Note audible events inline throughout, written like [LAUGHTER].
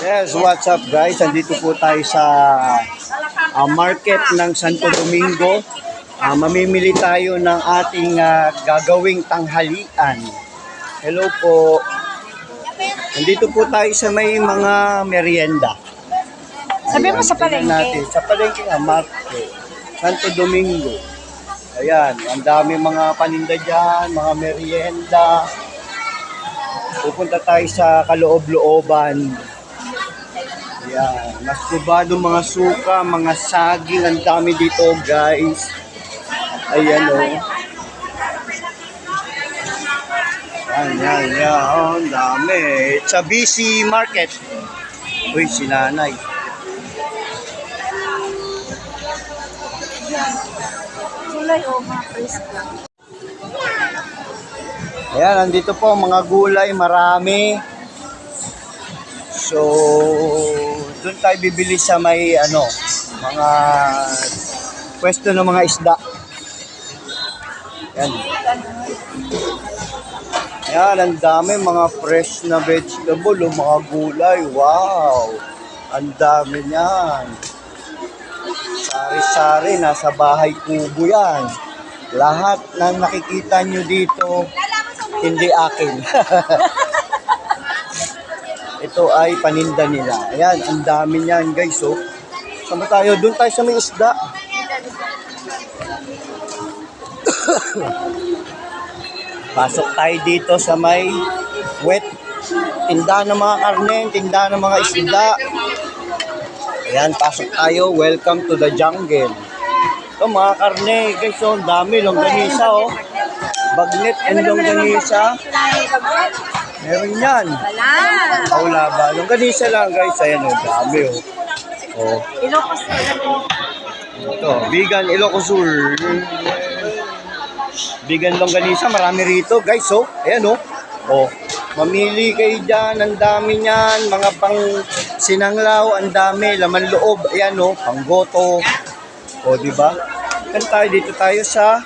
Yes, what's up guys? Andito po tayo sa ah, market ng Santo Domingo. Ah, mamimili tayo ng ating ah, gagawing tanghalian. Hello po. Andito po tayo sa may mga merienda. Sabi mo sa Tingnan natin. palengke. Sa palengke nga, market. Santo Domingo. Ayan, ang dami mga paninda dyan, mga merienda. Pupunta tayo sa kaloob-looban. Ayan, mas kubado mga suka, mga saging, ang dami dito guys. Ayan o. Oh. Yan, yan, yan. Dami. It's a busy market. Uy, si nanay. Gulay o mga presko. Ayan, nandito po mga gulay, marami. So, doon tayo bibili sa may ano, mga pwesto ng mga isda. Ayan. Ayan, ang dami mga fresh na vegetable, o mga gulay. Wow! Ang dami niyan. Sari-sari, nasa bahay kubo yan. Lahat na nakikita nyo dito, hindi akin. [LAUGHS] Ito ay paninda nila. Ayan, ang dami niyan guys. Oh. Saan ba tayo? Doon tayo sa may isda. [COUGHS] Pasok tayo dito sa may wet. Tindahan ng mga karne, tindahan ng mga isda. Ayan, pasok tayo. Welcome to the jungle. Ito mga karne, guys, oh, ang dami. Longganisa, oh. Bagnet and longganisa. Meron yan. Wala. Oh, wala ba? Longganisa lang, guys. Ayan, oh, dami, oh. Oh, Ilocos ito. Vegan Ilocosur. Vegan longganisa, marami rito, guys, oh. Ayan, oh. Oh, mamili kayo dyan, ang dami niyan, mga pang sinanglaw, ang dami, laman loob, ayan, oh, panggoto. Oh, di ba? Kan tayo dito tayo sa,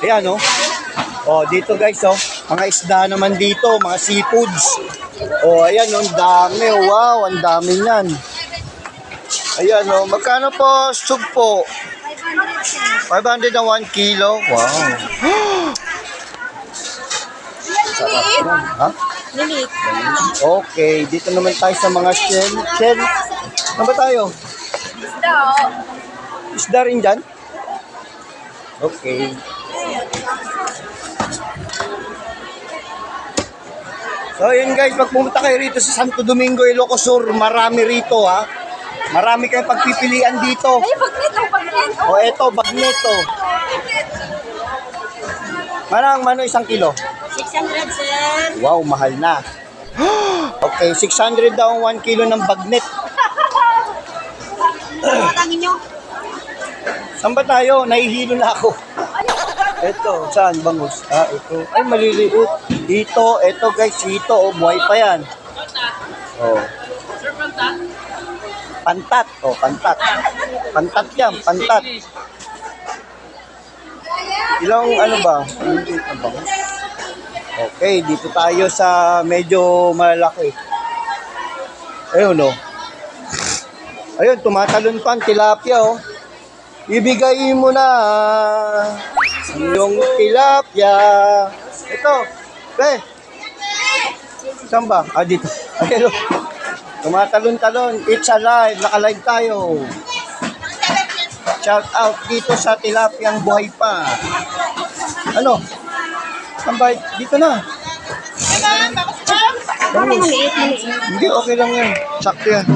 ayan, oh. Oh, dito guys, oh. Mga isda naman dito, mga seafoods. Oh, ayan, oh, ang dami, oh. Wow, ang dami niyan. Ayan, oh. Magkano po sugpo? 501 kilo. Wow. Sarap yan. Ha? Lilit. Okay, dito naman tayo sa mga shell. Shell? Saan ba tayo? Isda Isda rin dyan? Okay. So yun guys, pag pumunta kayo rito sa Santo Domingo, Ilocos Sur, marami rito ha. Marami kayong pagpipilian dito. Ay, bagnet o bagnet. O eto, bagneto. Manang mano isang kilo? 600, sir. Wow, mahal na. [GASPS] Okay, 600 daw ang 1 kilo ng bagnet. [LAUGHS] Patangin nyo. Saan ba tayo? Nahihilo na ako. Ito, saan bangus? Ah, ito. Ay, maliliit. Ito, ito guys, ito. Oh, buhay pa yan. Oh. Pantat. Oh, pantat. Pantat yan, pantat. Ilang ano ba? Maliliit na bangus. Okay, dito tayo sa medyo malaki. Ayun, oh. Ayun, tumatalon pa ang tilapia, oh. Ibigay mo na yung tilapia. Ito. Pre. Saan ba? Ah, dito. [LAUGHS] Ayun. oh. Tumatalon-talon. It's alive. Nakalive tayo. Shout out dito sa tilapiyang buhay pa. Ano? Saan? Dito na. Maliit. Hindi, okay lang yan. Sakto yan.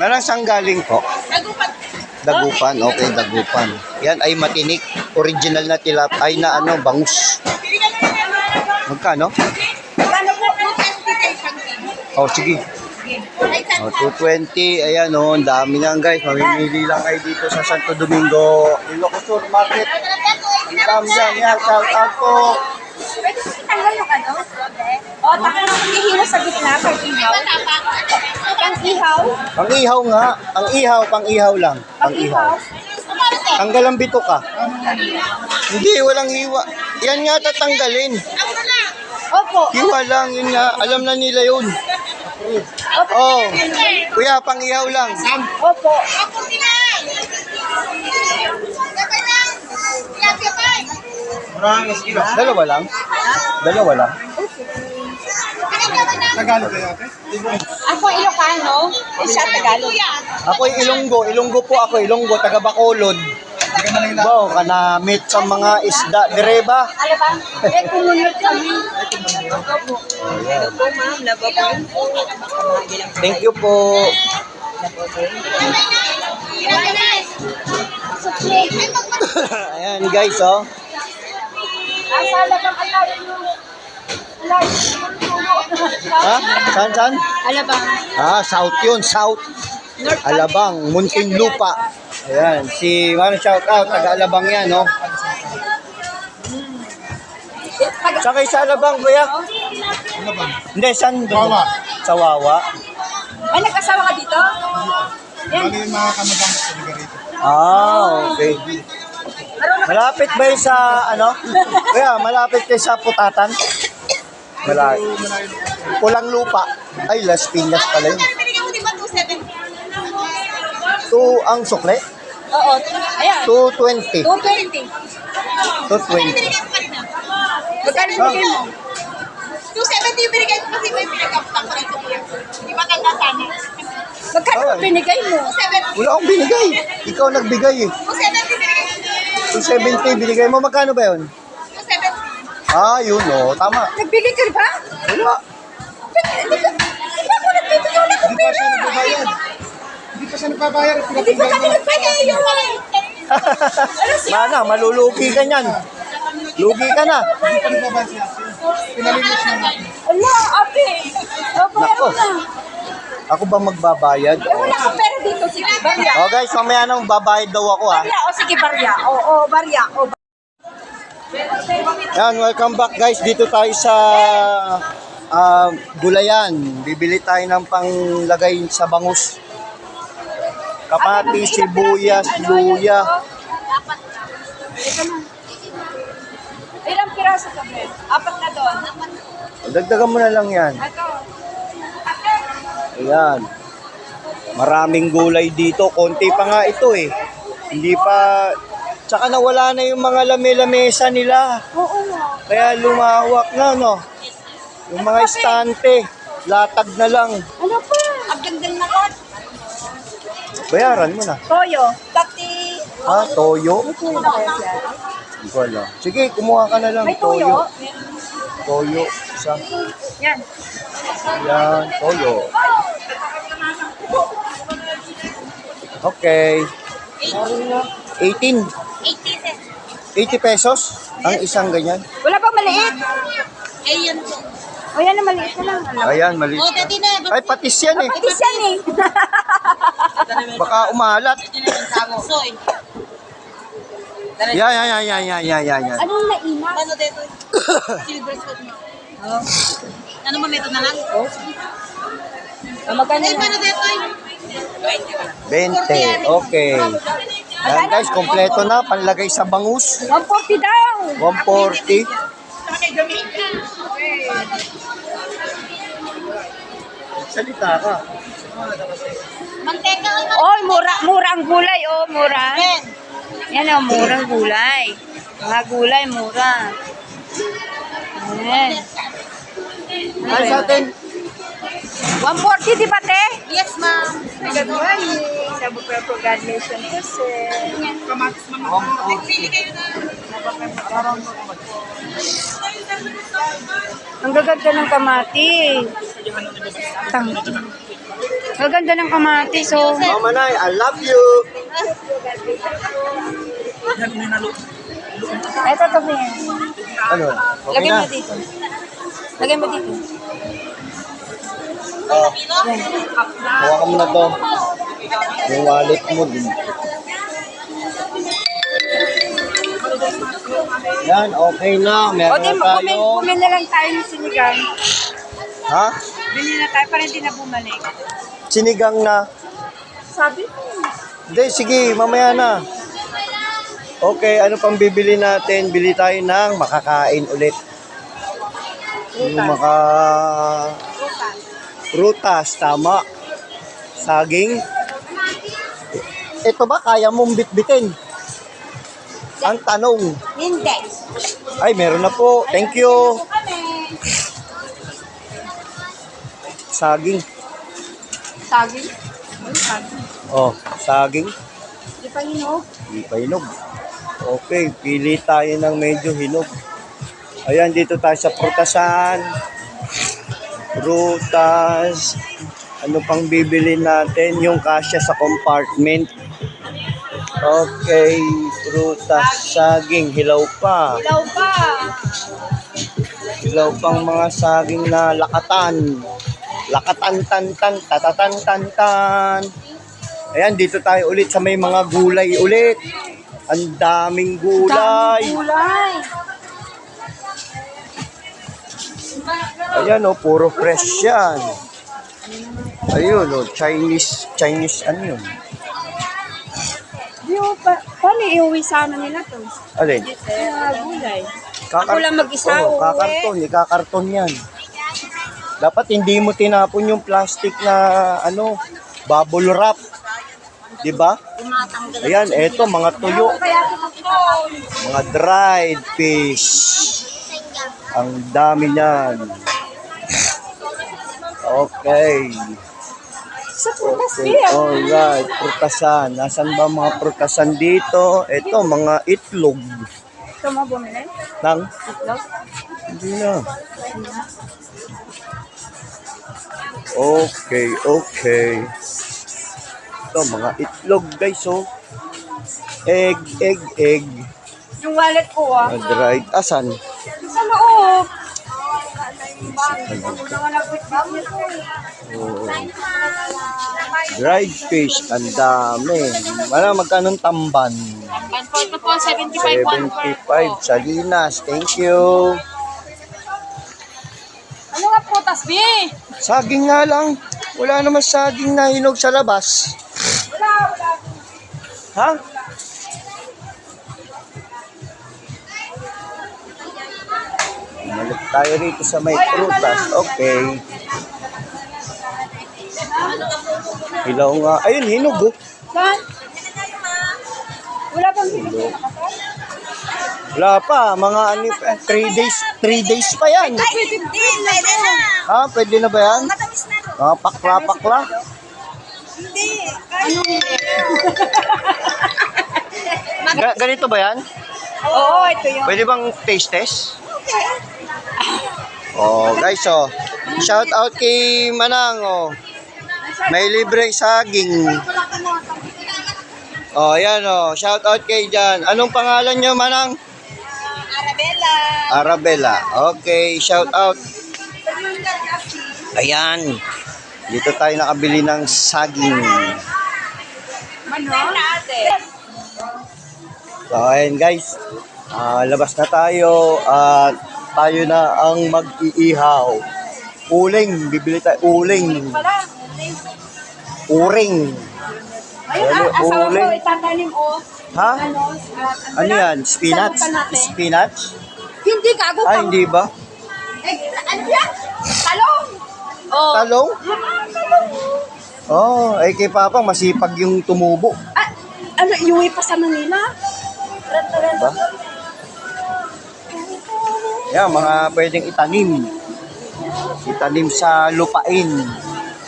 Meron siyang galing po. Dagupan, okay, dagupan. Yan ay matinik. Original na tilap, ay na ano, bangus. Magkano? Oh, sige. Oh, 220. Ayan, oh, ang dami niyan, guys. Mamimili lang kayo dito sa Santo Domingo. Ilocos Sur Market. Ang dami yan. Yan, shout out po. Pwede mo itanggal yung ano? O, takang ihilo sa gitna, kay ihaw. Pang ihaw. Pang ihaw nga. Ang ihaw, pang ihaw lang. Pang Pang ihaw. Tanggal ang bito ka. Hindi, walang hiwa. Yan nga tatanggalin. Opo. Hiwa lang, yun nga. Alam na nila yun. Opo. Oh, kuya, pang ihaw lang. Opo. Dalawa lang? Dalawa lang? Tagalog kayo ate? Ako Ilocano, isa Tagalog. Ako yung Ilonggo. Ilonggo po ako. Ilonggo, taga Bacolod. Wow, kana meet sa mga isda. Direba. Ano ba? Eh, kumunod kami. Opo. Opo, ma'am. Labo po. Thank you po. Ayan guys, oh. Asala kang alay mo. Alay. Ha? Saan, saan? Alabang. Ah, south yun, south. North Alabang, Munting Lupa. Ayan, si, ano, shout out, taga Alabang yan, no? Saan kayo sa Alabang, kuya? Ba? Hindi, saan? Wawa. Sa Wawa. Ay, nagkasawa ka dito? Bali yung mga kamag-anak sa lugar rito. Ah, okay. Malapit ba yun sa, ano? [LAUGHS] Kuya, malapit kayo sa Putatan? Malapit. Pulang lupa. Ay, Las Piñas pala yun. Binigyan mo di ba 270? Two ang sukle? Oo. Ayan. 220. 220. 220. Magkano binigyan mo? 270 yung binigay ko kasi may pinag-uptang ko rito kuya. Di ba tanda sana? Magkano Ay. binigay mo? 270. Wala akong binigay. Ikaw nagbigay eh. 270 binigay ko. 270 binigay mo. Magkano ba yun? 270. Ah, yun oh. Tama. Nagbigay ka ba? Wala. Di ba ako nagbibigay wala akong Hindi pa siya pera? nagbabayad. Hindi pa siya nagbabayad. Hindi pa kami nagbigay yung pala. Mana, malulugi ka niyan. Lugi ka na. Hindi pa nagbabayad siya. Pinalimos na natin. Ala, ate. O, Nako. na. Ako ba magbabayad? Eh, wala akong pera dito. Sige, barya. Oh guys, mamaya nang babayad daw ako ah. Barya. O, sige, barya. O, o, barya. O, Yan, welcome back guys. Dito tayo sa ah, Gulayan. Bibili tayo ng panglagay sa bangus. Kapati, sibuyas, luya. Ilang piraso ka, Ben? Apat na doon. Dagdagan mo na lang yan. Ayan. Maraming gulay dito. Konti pa nga ito eh. Hindi pa... Tsaka nawala na yung mga lame-lamesa nila. Oo nga. Kaya lumawak na, no? Yung mga estante, latag na lang. Ano pa? Ang gandang na kot. Bayaran mo na. Toyo. Tati. Ha? Toyo? Hindi ko alam. Sige, kumuha ka na lang. May tuyo. Toyo. Isa. Yan. Yan. Toyo. Okay. 18. 80 pesos? Ang isang ganyan? Wala pang maliit. Ayun po. O yan na maliit na lang. Ayan, mali. O, dati na. Ay, patis yan eh. Patis yan eh. [LAUGHS] Baka umalat. Soy. Yan, yan, yan, yan, yan, yan, yan, yan. Anong naina? Ano dito? [COUGHS] Silver spoon mo. Ano mo, meto na lang? O, magkano Eh, yan? paano dito? 20. Okay. Yan guys, kompleto na. Panlagay sa bangus. 140 daw. 140. Salita ka. Manteca ang Oh, mura, mura ang gulay. Oh, mura. Yan oh, murang gulay. Mga gulay, mura. Yan. Ay, sa atin. 140, di ba, te? Yes, ma'am. Good morning. Sabi ko po, God nation po, sir. Pili kayo na. Ang gaganda ng kamati. Tang. Gaganda ng kamati, so. Mama Nay, I love you. Eto, to yan. Ano? Okay Lagyan mo dito. Lagyan mo dito. Oh, kuha ka muna to. Yung wallet mo din. Yan, okay na. O, Meron di, na tayo. bumili na lang tayo ng sinigang. Ha? Bili na tayo para hindi na bumalik. Sinigang na. Sabi ko. Hindi, sige, mamaya na. Okay, ano pang bibili natin? Bili tayo ng makakain ulit. Yung maka... Prutas, tama. Saging. Ito ba kaya mong bitbitin? Ang tanong. Hindi. Ay, meron na po. Thank you. Saging. Saging. Saging. Oh, saging. Di pa hinog. Hindi pa hinog. Okay, pili tayo ng medyo hinog. Ayan, dito tayo sa prutasan. Prutas. Ano pang bibili natin? Yung kasya sa compartment. Okay, prutas, saging, hilaw pa. Ilaw pa. Hilaw pang mga saging na lakatan. Lakatan tan tan tatatan tan tan. Ayan, dito tayo ulit sa may mga gulay ulit. Ang daming gulay. Daming gulay. Ayan oh, puro fresh yan. Ayun oh, Chinese, Chinese ano yun? Di ba, pa, paano iuwi sana nila to? Alin? Kaya gulay. Kakar- Ako lang mag-isa, Oo, uuwi. kakarton, ikakarton yan. Dapat hindi mo tinapon yung plastic na ano, bubble wrap. 'Di ba? Ayan, eto mga tuyo, mga dried fish. Ang dami niyan. Okay. Sa putas Okay, alright. Prutasan. Nasaan ba mga prutasan dito? Ito, mga itlog. Ito mo bumili? Nang, Itlog? hindi na. Okay, okay. Ito, mga itlog guys, oh. Egg, egg, egg. Yung wallet ko ah. Dried. Asan? Sa Oh. Dried fish. Ang dami. Wala, magkano tamban? One po, ito po, 75 one per po. 75. Salinas. Thank you. Ano nga putas, B? Saging nga lang. Wala naman saging na hinog sa labas. Wala, wala. Ha? Tayo rito sa may prutas. Okay. Hilaw nga. Ayun, hinog oh. Saan? Wala bang hinog? Wala pa. Mga ano, 3 days, 3 days pa yan. Pwede, pwede na. Ha? Pwede na ba yan? Matamis na. Mga pakla-pakla. Hindi. Ano hindi? Ga- ganito ba yan? Oo, ito yung... Pwede bang taste test? Oh, guys, oh. Shout out kay Manang, oh. May libre saging. Oh, ayan, oh. Shout out kay Jan. Anong pangalan nyo, Manang? Arabella. Arabella. Okay, shout out. Ayan. Dito tayo nakabili ng saging. So, ayan guys. Ah, labas na tayo at tayo na ang mag-iihaw. Uling, bibili tayo uling. Uring. Ayun, ah, asawa ko uling. itatanim o. Ha? Ano? ah, Ano yan? Spinach? Spinach? Hindi, gago Ah, hindi ba? Eh, ano yan? Talong! Oh. Talong? talong. Oh, ay kay Papa masipag yung tumubo. Ah, ano, iuwi pa sa Manila? Ba? Yan, mga pwedeng itanim. Itanim sa lupain.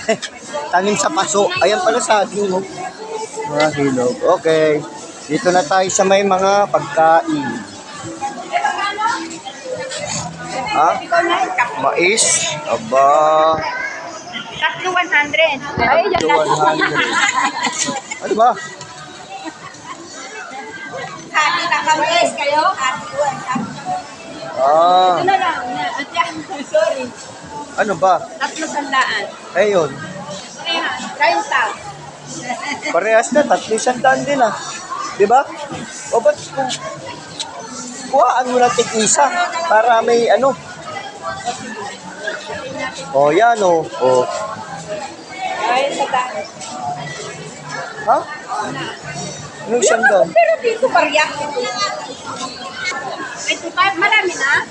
[LAUGHS] Tanim sa paso. Ayan pala sa ating oh. Mga hinog. Okay. Dito na tayo sa may mga pagkain. Ha? Mais? Aba. tatlo 100. Ay, yan na. 200. Ano ba? Happy na kami, guys, kayo? Happy one. Ah, Ito na lang. at yan, [LAUGHS] Sorry. ano ba? Tatlo sandaan. Ayun. Kayo ta. Parehas na, tatlo sandaan din ah. Di ba? O ba't kung kuhaan mo na tig-isa para may ano? O yan o. O. Ay, sandaan. Ha? Anong sandaan? Pero dito, barya. 25, marami na.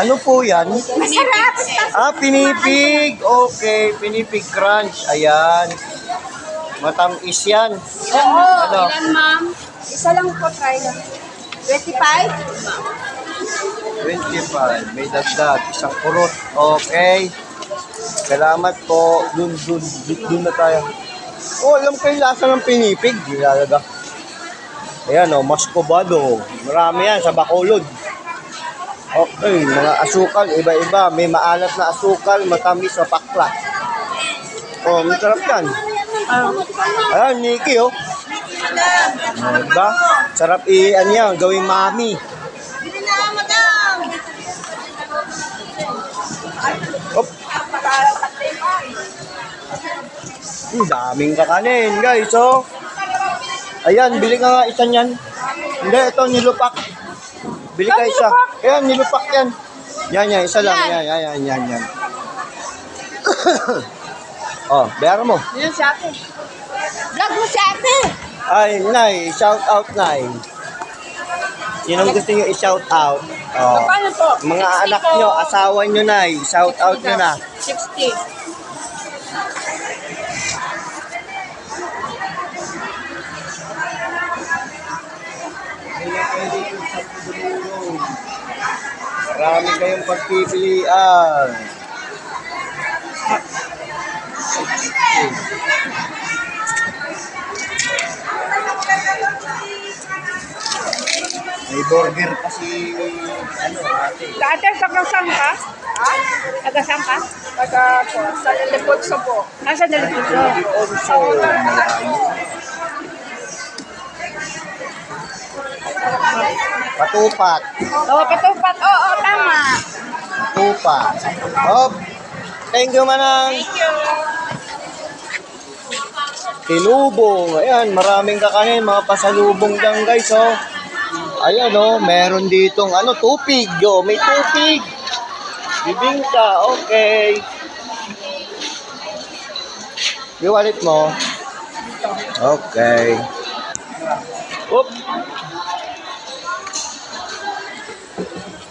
Ano po yan? Masarap. Ah, pinipig. Okay, pinipig crunch. Ayan. Matamis yan. Oo. Ano? Ilan, ma'am? Isa lang po, try lang. 25? 25. May dagdag. Isang kurot. Okay. Salamat po. Dun, dun, dun, dun na tayo. Oh, alam ko yung lasa ng pinipig. Nilalaga. Ayan, oh, mascobado. Marami yan sa Bacolod. Okay, mga asukal, iba-iba. May maalat na asukal, matamis na pakla. Oh, masarap yan. Ayan, Nikki, oh. Diba? Sarap i, ano yan, gawing mami. Op. Ang daming kakanin, guys, oh. Ayan, bili ka nga isa niyan. Hindi, ito, nilupak. Bili ka isa. Ayan, nilupak yan. Yan, yan, isa lang. Yan, yan, yan, yan, yan. [COUGHS] oh, bayaran mo. Yun si ate. Vlog mo si ate. Ay, Nay, shout out, Nay. Sinong gusto nyo i-shout out? Oh. Paano po? Mga anak nyo, asawa nyo, Nay, shout out nyo na. 60. Marami kayong pagpipilian. May burger pa si ano, ate. Ate, tagasang ka? Ha? Tagasang ka? Taga po. Sa Liliputso po. Nasa Liliputso? Also, malayo. Patupat. Oo, patupat. Oo, tama. Patupat. Hop. Thank you, Manang. Tinubong. Ayan, maraming kakanin. Mga pasalubong dyan, guys, oh. Ayan, oh. Meron ditong, ano, tupig. Oh, may tupig. Bibingka. Okay. Yung wallet mo. Okay. Oop.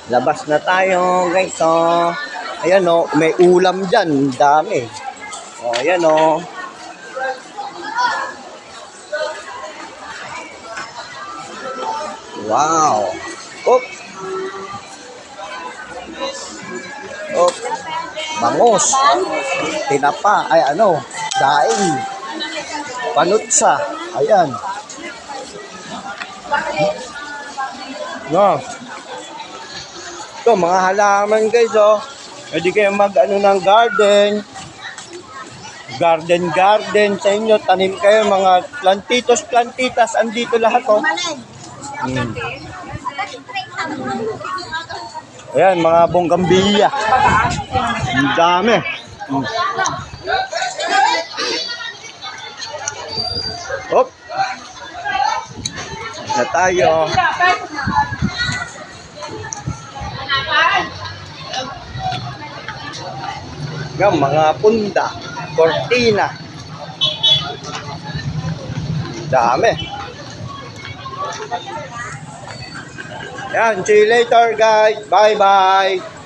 Labas na tayo, guys, oh. Ayan, oh. May ulam dyan. Dami. Oh, ayan, oh. Wow. Oop. Oop. Bangos. Tinapa. Ay, ano. Daing. Panutsa. Ayan. No. Ito, mga halaman guys, oh. Pwede kayo mag, ano, ng garden. Garden, garden sa inyo. Tanim kayo, mga plantitos, plantitas. Andito lahat, oh. Hmm. Ayan, mga bonggambilya. Ang dami. Hmm. Hop. Na tayo. Yan, mga punda, cortina. Dami. Yan, see you later guys. Bye-bye.